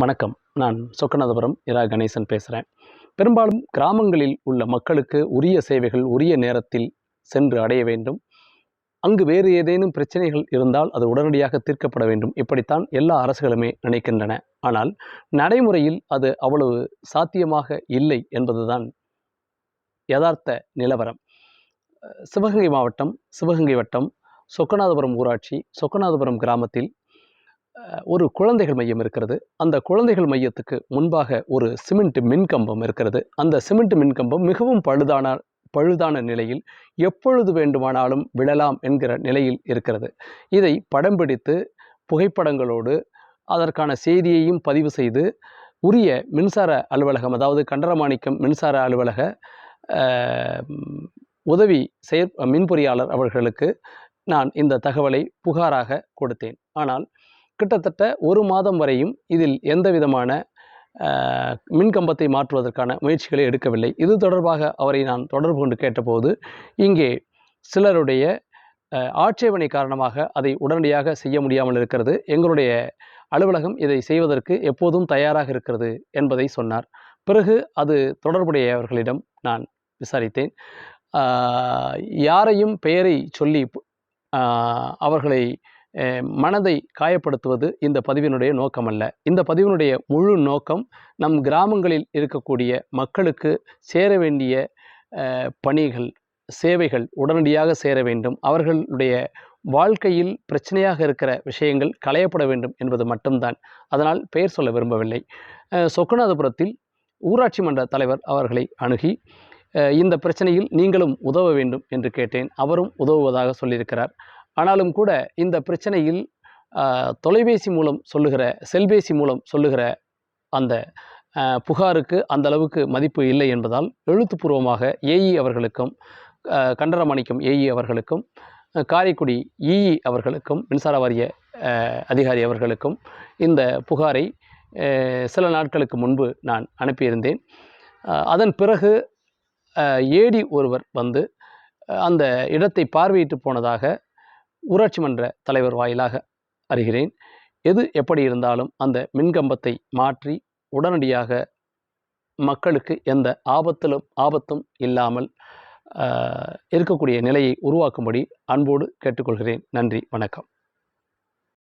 வணக்கம். நான் சொக்கநாதபுரம் இரா கணேசன் பேசுகிறேன் பெரும்பாலும் கிராமங்களில் உள்ள மக்களுக்கு உரிய சேவைகள் உரிய நேரத்தில் சென்று அடைய வேண்டும். அங்கு வேறு ஏதேனும் பிரச்சனைகள் இருந்தால் அது உடனடியாக தீர்க்கப்பட வேண்டும். இப்படித்தான் எல்லா அரசுகளுமே நினைக்கின்றன. ஆனால் நடைமுறையில் அது அவ்வளவு சாத்தியமாக இல்லை என்பதுதான் யதார்த்த நிலவரம். சிவகங்கை மாவட்டம் சிவகங்கை வட்டம் சொக்கநாதபுரம் ஊராட்சி சொக்கநாதபுரம் கிராமத்தில் ஒரு குழந்தைகள் மையம் இருக்கிறது. அந்த குழந்தைகள் மையத்துக்கு முன்பாக ஒரு சிமெண்ட் மின்கம்பம் இருக்கிறது. அந்த சிமெண்ட் மின்கம்பம் மிகவும் பழுதான பழுதான நிலையில் எப்பொழுது வேண்டுமானாலும் விழலாம் என்கிற நிலையில் இருக்கிறது. இதை படம் பிடித்து புகைப்படங்களோடு அதற்கான செய்தியையும் பதிவு செய்து உரிய மின்சார அலுவலகம் அதாவது கண்டரமாணிக்கம் மின்சார அலுவலக உதவி செயற் மின் பொறியாளர் அவர்களுக்கு நான் இந்த தகவலை புகாராக கொடுத்தேன். ஆனால் கிட்டத்தட்ட ஒரு மாதம் வரையும் இதில் எந்த விதமான மின்கம்பத்தை மாற்றுவதற்கான முயற்சிகளை எடுக்கவில்லை. இது தொடர்பாக அவரை நான் தொடர்பு கொண்டு கேட்டபோது இங்கே சிலருடைய ஆட்சேபனை காரணமாக அதை உடனடியாக செய்ய முடியாமல் இருக்கிறது. எங்களுடைய அலுவலகம் இதை செய்வதற்கு எப்போதும் தயாராக இருக்கிறது என்பதை சொன்னார். பிறகு அது தொடர்புடையவர்களிடம் நான் விசாரித்தேன். யாரையும் பெயரை சொல்லி அவர்களை மனதை காயப்படுத்துவது இந்த பதிவினுடைய நோக்கமல்ல. இந்த பதிவினுடைய முழு நோக்கம் நம் கிராமங்களில் இருக்கக்கூடிய மக்களுக்கு சேர வேண்டிய பணிகள் சேவைகள் உடனடியாக சேர வேண்டும். அவர்களுடைய வாழ்க்கையில் பிரச்சனையாக இருக்கிற விஷயங்கள் களையப்பட வேண்டும் என்பது மட்டும்தான். அதனால் பெயர் சொல்ல விரும்பவில்லை. சொக்கநாதபுரத்தில் ஊராட்சி மன்ற தலைவர் அவர்களை அணுகி இந்த பிரச்சனையில் நீங்களும் உதவ வேண்டும் என்று கேட்டேன். அவரும் உதவுவதாக சொல்லியிருக்கிறார். ஆனாலும் கூட இந்த பிரச்சனையில் தொலைபேசி மூலம் சொல்லுகிற செல்பேசி மூலம் சொல்லுகிற அந்த புகாருக்கு அந்த அளவுக்கு மதிப்பு இல்லை என்பதால் எழுத்துப்பூர்வமாக ஏஇ அவர்களுக்கும் கண்டரமணிக்கும் ஏஇ அவர்களுக்கும் காரைக்குடி இஇ அவர்களுக்கும் மின்சார வாரிய அதிகாரி அவர்களுக்கும் இந்த புகாரை சில நாட்களுக்கு முன்பு நான் அனுப்பியிருந்தேன். அதன் பிறகு ஏடி ஒருவர் வந்து அந்த இடத்தை பார்வையிட்டு போனதாக ஊராட்சி மன்ற தலைவர் வாயிலாக அறிகிறேன். எது எப்படி இருந்தாலும் அந்த மின்கம்பத்தை மாற்றி உடனடியாக மக்களுக்கு எந்த ஆபத்திலும் ஆபத்தும் இல்லாமல் இருக்கக்கூடிய நிலையை உருவாக்கும்படி அன்போடு கேட்டுக்கொள்கிறேன். நன்றி வணக்கம்.